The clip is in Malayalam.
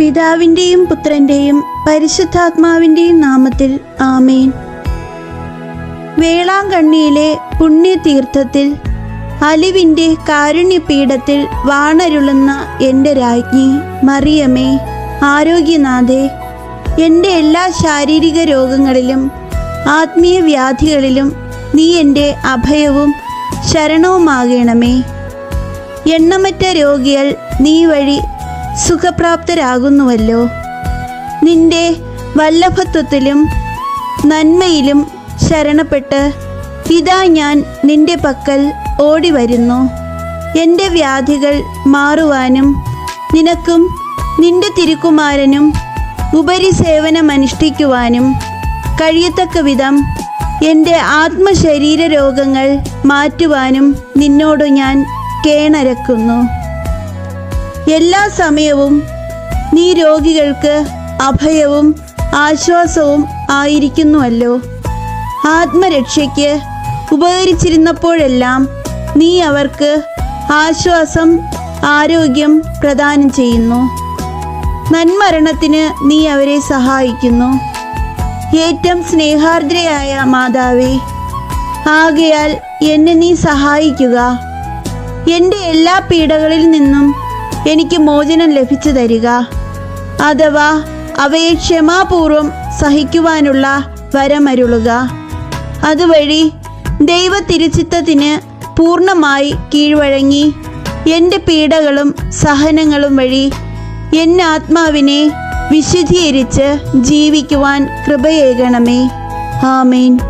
പിതാവിന്റെയും പുത്രന്റെയും പരിശുദ്ധാത്മാവിന്റെയും നാമത്തിൽ ആമേൻ. വേളാങ്കണ്ണിയിലെ പുണ്യതീർത്ഥത്തിൽ അലിവിന്റെ കാരുണ്യപീഠത്തിൽ വാണരുളുന്ന എന്റെ രാജ്ഞി മറിയമേ ആരോഗ്യനാഥേ എന്റെ എല്ലാ ശാരീരിക രോഗങ്ങളിലും ആത്മീയ വ്യാധികളിലും നീ എന്റെ അഭയവും ശരണവുമാകണമേ. എണ്ണമറ്റ രോഗികൾ നീ വഴി സുഖപ്രാപ്തരാകുന്നുവല്ലോ. നിന്റെ വല്ലഭത്വത്തിലും നന്മയിലും ശരണപ്പെട്ട് ഇതാ ഞാൻ നിന്റെ പക്കൽ ഓടി വരുന്നു എന്റെ വ്യാധികൾ മാറുവാനും നിനക്കും നിന്റെ തിരുക്കുമാരനും ഉപരിസേവനമനുഷ്ഠിക്കുവാനും കഴിയത്തക്ക വിധം എന്റെ ആത്മശരീര രോഗങ്ങൾ മാറ്റുവാനും നിന്നോട് ഞാൻ കേണരക്കുന്നു. എല്ലാ സമയവും നീ രോഗികൾക്ക് അഭയവും ആശ്വാസവും ആയിരിക്കുന്നുവല്ലോ. ആത്മരക്ഷയ്ക്ക് ഉപകരിച്ചിരുന്നപ്പോഴെല്ലാം നീ അവർക്ക് ആശ്വാസം ആരോഗ്യം പ്രദാനം ചെയ്യുന്നു. നന്മരണത്തിന് നീ അവരെ സഹായിക്കുന്നു. ഏറ്റവും സ്നേഹാർദ്രയായ മാതാവേ ആകയാൽ എന്നെ നീ സഹായിക്കുക. എന്റെ എല്ലാ പീഡകളിൽ നിന്നും എനിക്ക് മോചനം ലഭിച്ചു തരിക. അഥവാ അവയെ ക്ഷമാപൂർവം സഹിക്കുവാനുള്ള വരമരുളുക. അതുവഴി ദൈവ തിരുച്ചിത്തത്തിന് പൂർണമായി കീഴ്വഴങ്ങി എന്റെ പീഡകളും സഹനങ്ങളും വഴി എന്റെ ആത്മാവിനെ വിശുദ്ധീകരിച്ച് ജീവിക്കുവാൻ കൃപയേകണമേ. ആമേൻ.